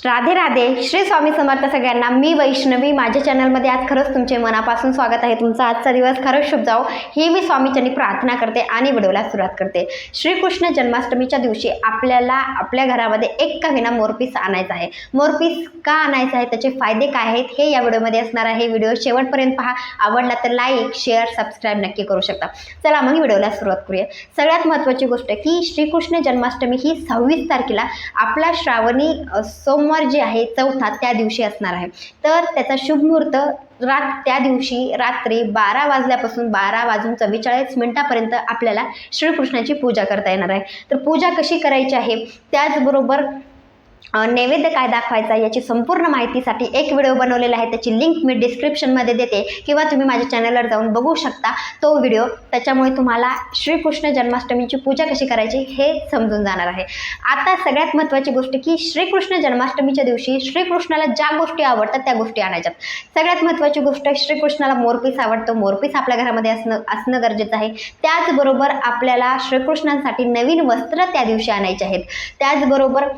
राधे राधे श्री स्वामी समर्थ सगळ्यांना. मी वैष्णवी माझ्या चॅनलमध्ये आज खरंच तुमचे मनापासून स्वागत आहे. तुमचा आजचा दिवस खरंच शुभ जाओ ही मी स्वामीच्यांनी प्रार्थना करते आणि व्हिडिओला सुरुवात करते. श्रीकृष्ण जन्माष्टमीच्या दिवशी आपल्याला आपल्या घरामध्ये एक का विना मोरपीस आणायचा आहे. मोरपीस का आणायचा आहे? त्याचे फायदे काय आहेत? हे या व्हिडिओमध्ये असणार आहे. व्हिडिओ शेवटपर्यंत पहा. आवडला तर लाईक शेअर सबस्क्राईब नक्की करू शकता. चला मग व्हिडिओला सुरुवात करूया. सगळ्यात महत्त्वाची गोष्ट की श्रीकृष्ण जन्माष्टमी ही सव्वीस तारखेला आपला श्रावणी सोम सोमवार जे आहे चौथा त्या दिवशी असणार आहे. तर त्याचा शुभ मुहूर्त रात त्या दिवशी रात्री बारा वाजल्यापासून बारा वाजून चव्वेचाळीस मिनिटापर्यंत आपल्याला श्रीकृष्णाची पूजा करता येणार आहे. तर पूजा कशी करायची आहे? त्याचबरोबर नैवेद्य काय दाखवायचा याची संपूर्ण माहितीसाठी एक व्हिडिओ बनवलेला आहे. त्याची लिंक मी डिस्क्रिप्शनमध्ये देते. किंवा तुम्ही माझ्या चॅनलवर जाऊन बघू शकता तो व्हिडिओ. त्याच्यामुळे तुम्हाला श्रीकृष्ण जन्माष्टमीची पूजा कशी करायची हे समजून जाणार आहे. आता सगळ्यात महत्त्वाची गोष्ट की श्रीकृष्ण जन्माष्टमीच्या दिवशी श्रीकृष्णाला ज्या गोष्टी आवडतात त्या गोष्टी आणायच्यात. सगळ्यात महत्त्वाची गोष्ट श्रीकृष्णाला मोरपीस आवडतो. मोरपीस आपल्या घरामध्ये असणं असणं गरजेचं आहे. त्याचबरोबर आपल्याला श्रीकृष्णांसाठी नवीन वस्त्र त्या दिवशी आणायचे आहेत. त्याचबरोबर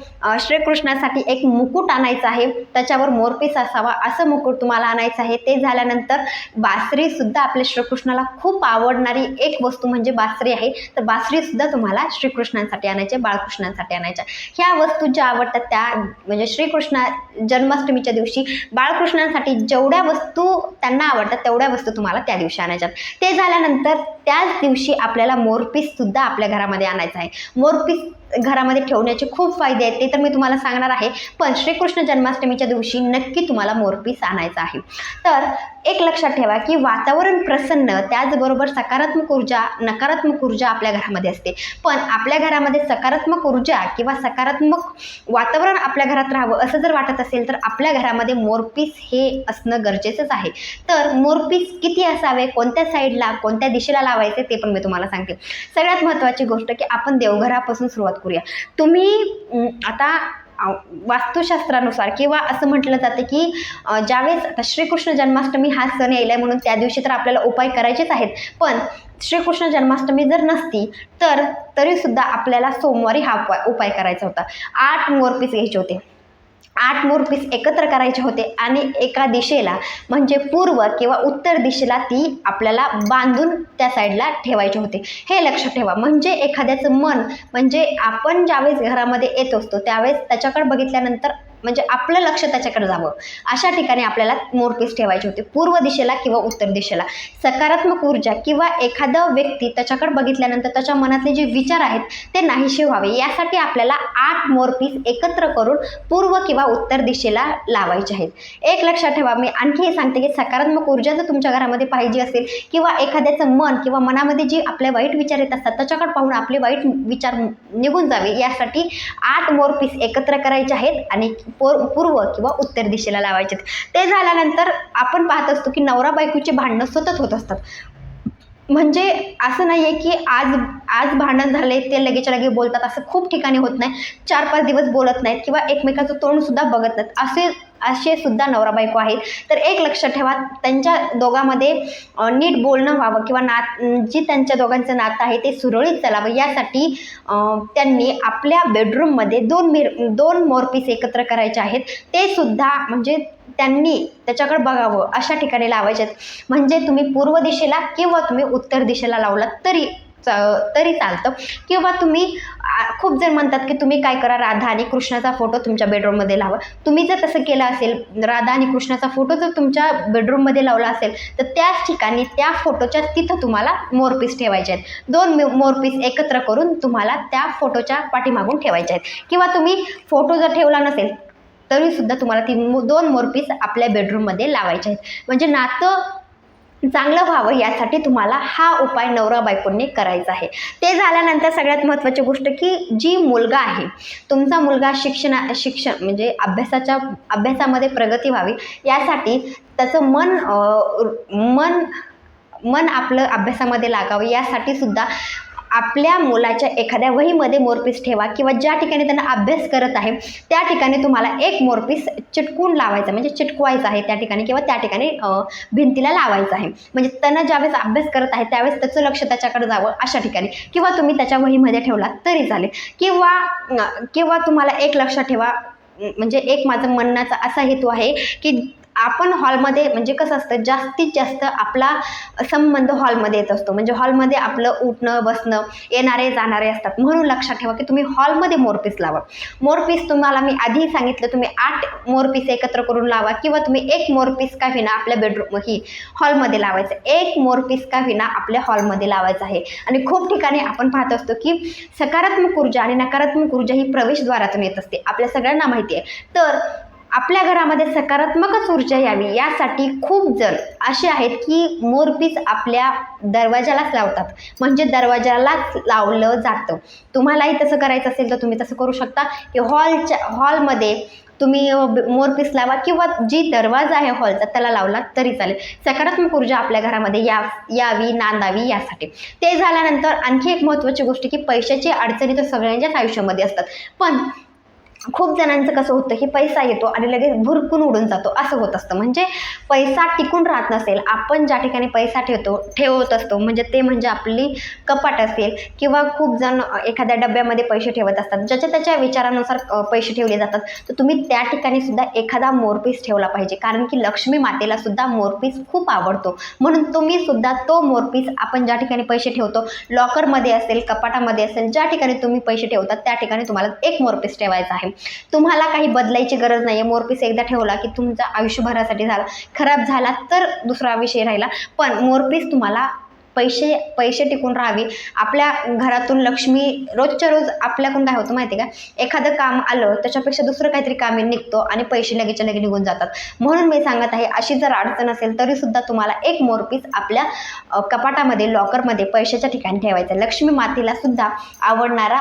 श्रीकृष्ण कृष्णासाठी एक मुकुट आणायचा आहे. त्याच्यावर मोरपीस असावा असं मुकुट तुम्हाला आणायचं आहे. ते झाल्यानंतर बासरी सुद्धा आपल्या श्रीकृष्णाला खूप आवडणारी एक वस्तू म्हणजे बासरी आहे. तर बासरी सुद्धा तुम्हाला श्रीकृष्णांसाठी आणायचे बाळकृष्णांसाठी आणायच्या ह्या वस्तू ज्या आवडतात त्या म्हणजे श्रीकृष्णा जन्माष्टमीच्या दिवशी बाळकृष्णांसाठी जेवढ्या वस्तू त्यांना आवडतात तेवढ्या वस्तू तुम्हाला त्या दिवशी आणायच्यात ते झाल्यानंतर त्याच दिवशी आपल्याला मोरपीस सुद्धा आपल्या घरामध्ये आणायचं आहे. मोरपीस घरामध्ये ठेवण्याचे खूप फायदे आहेत ते तर मी तुम्हाला सांगणार आहे. पण श्रीकृष्ण जन्माष्टमीच्या दिवशी नक्की तुम्हाला मोरपीस आणायचा आहे. तर एक लक्षात ठेवा की वातावरण प्रसन्न त्याचबरोबर सकारात्मक ऊर्जा नकारात्मक ऊर्जा आपल्या घरामध्ये असते. पण आपल्या घरामध्ये सकारात्मक ऊर्जा किंवा सकारात्मक वातावरण आपल्या घरात राहावं असं जर वाटत असेल तर आपल्या घरामध्ये मोरपीस हे असणं गरजेचंच आहे. तर मोरपीस किती असावे कोणत्या साईडला कोणत्या दिशेला लावायचे ते पण मी तुम्हाला सांगते. सगळ्यात महत्त्वाची गोष्ट की आपण देवघरापासून सुरुवात करूया. तुम्ही आता वास्तुशास्त्रानुसार किंवा असं म्हटलं जातं की ज्यावेळेस आता श्रीकृष्ण जन्माष्टमी हा सण यायला आहे म्हणून त्या दिवशी तर आपल्याला उपाय करायचेच आहेत. पण श्रीकृष्ण जन्माष्टमी जर नसती तर तरीसुद्धा आपल्याला सोमवारी हा उपाय उपाय करायचा होता. आठ मोरपीस घ्यायचे होते. आठ मोरपीस एकत्र करायचे होते आणि एका दिशेला म्हणजे पूर्व किंवा उत्तर दिशेला ती आपल्याला बांधून त्या साईडला ठेवायचे होते. हे लक्षात ठेवा म्हणजे एखाद्याचं मन म्हणजे आपण ज्यावेळेस घरामध्ये येत असतो त्यावेळेस त्याच्याकडे बघितल्यानंतर म्हणजे आपलं लक्ष त्याच्याकडे जावं. अशा ठिकाणी आपल्याला मोरपीस ठेवायची होती. पूर्व दिशेला किंवा उत्तर दिशेला. सकारात्मक ऊर्जा किंवा एखादा व्यक्ती त्याच्याकडे बघितल्यानंतर त्याच्या मनातले जे विचार आहेत ते नाहीशे व्हावे. यासाठी आपल्याला आठ मोरपीस एकत्र करून पूर्व किंवा उत्तर दिशेला लावायचे आहेत. एक लक्षात ठेवा मी आणखी हे सांगते की सकारात्मक ऊर्जा जर तुमच्या घरामध्ये पाहिजे असेल किंवा एखाद्याचं मन किंवा मनामध्ये जे आपले वाईट विचार येत असतात त्याच्याकडे पाहून आपले वाईट विचार निघून जावे. यासाठी आठ मोरपीस एकत्र करायचे आहेत आणि पूर्व किंवा उत्तर दिशेला लावायचे ते झाल्यानंतर आपण पाहत असतो की नवरा बायकोचे भांडणं सतत होत असतात. म्हणजे असं नाही आहे की आज आज भांडण झाले ते लगेच्या लगे बोलतात असं खूप ठिकाणी होत नाही. चार पाच दिवस बोलत नाहीत किंवा एकमेकाचं तोंडसुद्धा बघत नाहीत. असे असे सुद्धा नवरा बायको आहेत. तर एक लक्षात ठेवा त्यांच्या दोघांमध्ये नीट बोलणं व्हावं किंवा नात जी त्यांच्या दोघांचं नातं आहे ते सुरळीत चालावं. यासाठी त्यांनी आपल्या बेडरूममध्ये दोन मिर दोन मोरपीस एकत्र करायचे आहेत. ते सुद्धा म्हणजे त्यांनी त्याच्याकडे बघावं. अशा ठिकाणी लावायचे आहेत म्हणजे तुम्ही पूर्व दिशेला किंवा तुम्ही उत्तर दिशेला लावलात तरी तरी चालतं. किंवा तुम्ही खूप जण म्हणतात की तुम्ही काय करा राधा आणि कृष्णाचा फोटो तुमच्या बेडरूममध्ये लावा. तुम्ही जर तसं केलं असेल राधा आणि कृष्णाचा फोटो जर तुमच्या बेडरूममध्ये लावला असेल तर त्याच ठिकाणी त्या फोटोच्या तिथं तुम्हाला मोरपीस ठेवायचे आहेत. दोन मोरपीस एकत्र करून तुम्हाला त्या फोटोच्या पाठीमागून ठेवायचे आहेत. किंवा तुम्ही फोटो जर ठेवला नसेल तरीसुद्धा तुम्हाला ती मो- दोन मोरपीस आपल्या बेडरूममध्ये लावायचे आहेत. म्हणजे नातं चांगलं व्हावं यासाठी तुम्हाला हा उपाय नवरा बायकोंनी करायचा आहे. ते झाल्यानंतर सगळ्यात महत्त्वाची गोष्ट की जी मुलगा आहे तुमचा मुलगा शिक्षणा शिक्षण म्हणजे अभ्यासाच्या अभ्यासामध्ये प्रगती व्हावी यासाठी त्याचं मन मन मन आपलं अभ्यासामध्ये लागावं यासाठी सुद्धा आपल्या मुलाच्या एखाद्या वहीमध्ये मोरपीस ठेवा किंवा ज्या ठिकाणी त्यांना अभ्यास करत आहे त्या ठिकाणी तुम्हाला एक मोरपीस चिटकून लावायचा म्हणजे चिटकवायचा आहे त्या ठिकाणी किंवा त्या ठिकाणी भिंतीला लावायचं आहे. म्हणजे त्यांना ज्यावेळेस अभ्यास करत आहे त्यावेळेस त्याचं लक्ष त्याच्याकडे जावं अशा ठिकाणी. किंवा तुम्ही त्याच्या वहीमध्ये ठेवला तरी चालेल. किंवा किंवा तुम्हाला एक लक्षात ठेवा म्हणजे एक माझं म्हणण्याचा असा हेतू आहे की आपण हॉलमध्ये म्हणजे कसं असतं जास्तीत जास्त आपला संबंध हॉलमध्ये येत असतो. म्हणजे हॉलमध्ये आपलं उठणं बसणं येणारे जाणारे असतात. म्हणून लक्षात ठेवा की तुम्ही हॉलमध्ये मोरपीस लावा. मोरपीस तुम्हाला मी आधी सांगितलं तुम्ही आठ मोरपीस एकत्र करून लावा किंवा तुम्ही एक मोरपीस का विना आपल्या बेडरूम ही हॉलमध्ये लावायचं. एक मोरपीस का विना आपल्या हॉलमध्ये लावायचं आहे. आणि खूप ठिकाणी आपण पाहत असतो की सकारात्मक ऊर्जा आणि नकारात्मक ऊर्जा ही प्रवेशद्वारातून येत असते. आपल्या सगळ्यांना माहिती आहे. तर आपल्या घरामध्ये सकारात्मकच ऊर्जा यावी यासाठी खूप जण असे आहेत की मोरपीस आपल्या दरवाजालाच लावतात. म्हणजे दरवाजालाच लावलं जातं. तुम्हालाही तसं करायचं असेल तर तुम्ही तसं करू शकता. की हॉलच्या हॉलमध्ये तुम्ही मोरपीस लावा किंवा जी दरवाजा आहे हॉलचा त्याला लावला तरी चालेल. सकारात्मक ऊर्जा आपल्या घरामध्ये या यावी नांदावी यासाठी. ते झाल्यानंतर आणखी एक महत्त्वाची गोष्ट की पैशाची अडचणी तर सगळ्यांच्याच आयुष्यामध्ये असतात. पण खूप जणांचं कसं होतं की पैसा येतो आणि लगेच भुरकून उडून जातो. असं होत असतं. म्हणजे पैसा टिकून राहत नसेल आपण ज्या ठिकाणी पैसा ठेवतो ठेवत असतो म्हणजे ते म्हणजे आपली कपाट असेल किंवा खूप जण एखाद्या डब्यामध्ये पैसे ठेवत असतात. ज्याच्या त्याच्या विचारानुसार पैसे ठेवले जातात. तर तुम्ही त्या ठिकाणी सुद्धा एखादा मोरपीस ठेवला पाहिजे. कारण की लक्ष्मी मातेला सुद्धा मोरपीस खूप आवडतो. म्हणून तुम्ही सुद्धा तो मोरपीस आपण ज्या ठिकाणी पैसे ठेवतो लॉकरमध्ये असेल कपाटामध्ये असेल ज्या ठिकाणी तुम्ही पैसे ठेवतात त्या ठिकाणी तुम्हाला एक मोरपीस ठेवायचा आहे. तुम्हाला काही बदलायची गरज नाही आहे मोरपीस एकदा ठेवला की तुमचा आयुष्यभरासाठी झाला. खराब झाला तर दुसरा विषय राहिला. पण मोरपीस तुम्हाला पैसे पैसे टिकून राहावे. आपल्या घरातून लक्ष्मी रोजच्या रोज आपल्याकडून काय होतं माहिती आहे का? एखादं काम आलं त्याच्यापेक्षा दुसरं काहीतरी काम निघतो आणि पैसे लगेचच्या लगे निघून जातात. म्हणून मी सांगत आहे अशी जर अडचण असेल तरी सुद्धा तुम्हाला एक मोरपीस आपल्या कपाटामध्ये लॉकरमध्ये पैशाच्या ठिकाणी ठेवायचं. लक्ष्मी मातेला सुद्धा आवडणारा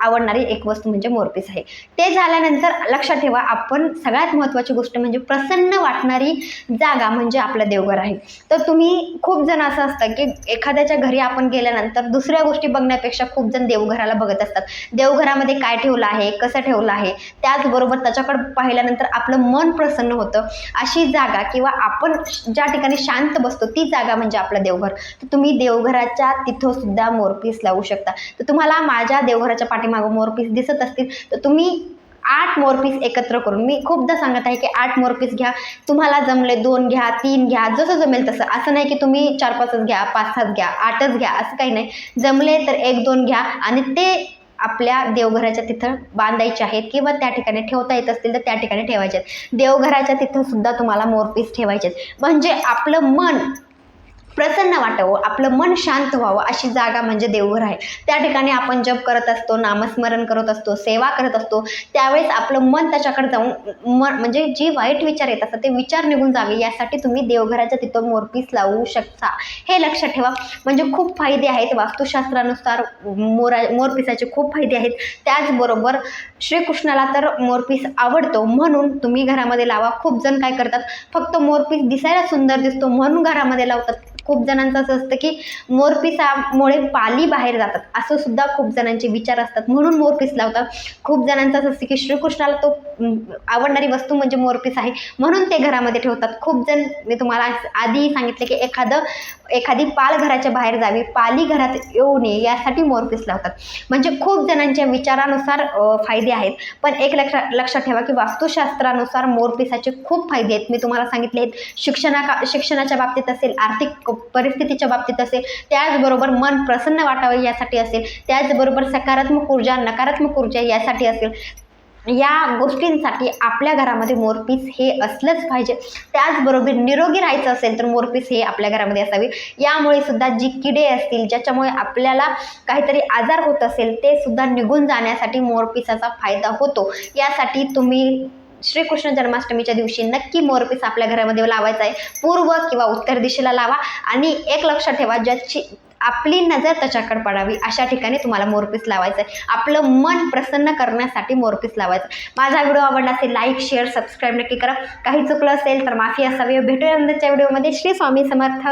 आवडणारी एक वस्तू म्हणजे मोरपीस आहे. ते झाल्यानंतर लक्षात ठेवा आपण सगळ्यात महत्त्वाची गोष्ट म्हणजे प्रसन्न वाटणारी जागा म्हणजे आपलं देवघर आहे. तर तुम्ही खूप जण असं असतं की एखाद्याच्या घरी आपण गेल्यानंतर दुसऱ्या गोष्टी बघण्यापेक्षा खूप जण देवघराला बघत असतात. देवघरामध्ये काय ठेवलं आहे कसं ठेवलं आहे त्याचबरोबर त्याच्याकडे पाहिल्यानंतर आपलं मन प्रसन्न होतं. अशी जागा किंवा आपण ज्या ठिकाणी शांत बसतो ती जागा म्हणजे आपलं देवघर. तर तुम्ही देवघराच्या तिथं सुद्धा मोरपीस लावू शकता. तर तुम्हाला माझ्या देवघराच्या पाठीमागं मोरपीस दिसत असतील तर तुम्ही आठ मोरपीस एकत्र करून. मी खूपदा सांगत आहे की आठ मोरपीस घ्या. तुम्हाला जमले दोन घ्या तीन घ्या जसं जमेल तसं. असं नाही की तुम्ही चार पाचच घ्या पाच सात घ्या आठच घ्या असं काही नाही. जमले तर एक दोन घ्या आणि ते आपल्या देवघराच्या तिथं बांधायचे आहेत किंवा त्या ठिकाणी ठेवता येत असतील तर त्या ठिकाणी ठेवायचे आहेत. देवघराच्या तिथं सुद्धा तुम्हाला मोरपीस ठेवायचे आहेत. म्हणजे आपलं मन प्रसन्न वाटावं आपलं मन शांत व्हावं अशी जागा म्हणजे देवघर आहे. त्या ठिकाणी आपण जप करत असतो नामस्मरण करत असतो सेवा करत असतो त्यावेळेस आपलं मन त्याच्याकडे जाऊन मन म्हणजे जी वाईट विचार येत असतात ते विचार निघून जावे. यासाठी तुम्ही देवघराच्या तिथं मोरपीस लावू शकता. हे लक्षात ठेवा. म्हणजे खूप फायदे आहेत. वास्तुशास्त्रानुसार मोरा मोरपिसाचे खूप फायदे आहेत. त्याचबरोबर श्रीकृष्णाला तर मोरपीस आवडतो. म्हणून तुम्ही घरामध्ये लावा. खूप जण काय करतात फक्त मोरपीस दिसायला सुंदर दिसतो. म्हणून घरामध्ये लावतात. खूप जणांचं असं असतं की मोरपिसामुळे पाली बाहेर जातात. असं सुद्धा खूप जणांचे विचार असतात. म्हणून मोरपीस लावतात. खूप जणांचं असं असतं की श्रीकृष्णाला तो आवडणारी वस्तू म्हणजे मोरपीस आहे. म्हणून ते घरामध्ये ठेवतात. खूप जण मी तुम्हाला आधी सांगितले की एखादं एखादी पाल घराच्या बाहेर जावी. पाली घरात येऊ नये यासाठी मोरपीस लावतात. म्हणजे खूप जणांच्या विचारानुसार फायदे आहेत. पण एक लक्ष लक्षात ठेवा की वास्तुशास्त्रानुसार मोरपिसाचे खूप फायदे आहेत. मी तुम्हाला सांगितले आहेत. शिक्षणा शिक्षणाच्या बाबतीत असेल आर्थिक परिस्थितीच्या बाबतीत असेल त्याचबरोबर मन प्रसन्न वाटावे यासाठी असेल त्याचबरोबर सकारात्मक ऊर्जा नकारात्मक ऊर्जा यासाठी असेल. या गोष्टींसाठी आपल्या घरामध्ये मोरपीस हे असलंच पाहिजे. त्याचबरोबर निरोगी राहायचं असेल तर मोरपीस हे आपल्या घरामध्ये असावी. यामुळे सुद्धा जी किडे असतील ज्याच्यामुळे आपल्याला काहीतरी आजार होत असेल ते सुद्धा निघून जाण्यासाठी मोरपिसाचा फायदा होतो. यासाठी तुम्ही श्रीकृष्ण जन्माष्टमीच्या दिवशी नक्की मोरपीस आपल्या घरामध्ये लावायचा आहे. पूर्व किंवा उत्तर दिशेला लावा आणि एक लक्षात ठेवा ज्याची आपली नजर त्याच्याकडे पडावी. अशा ठिकाणी तुम्हाला मोरपीस लावायचं आहे. आपलं मन प्रसन्न करण्यासाठी मोरपीस लावायचं माझा व्हिडिओ आवडला असेल लाईक शेअर सबस्क्राईब नक्की करा. काही चुकलं असेल तर माफी असावी. भेटूया नंतरच्या व्हिडिओमध्ये. श्री स्वामी समर्थ.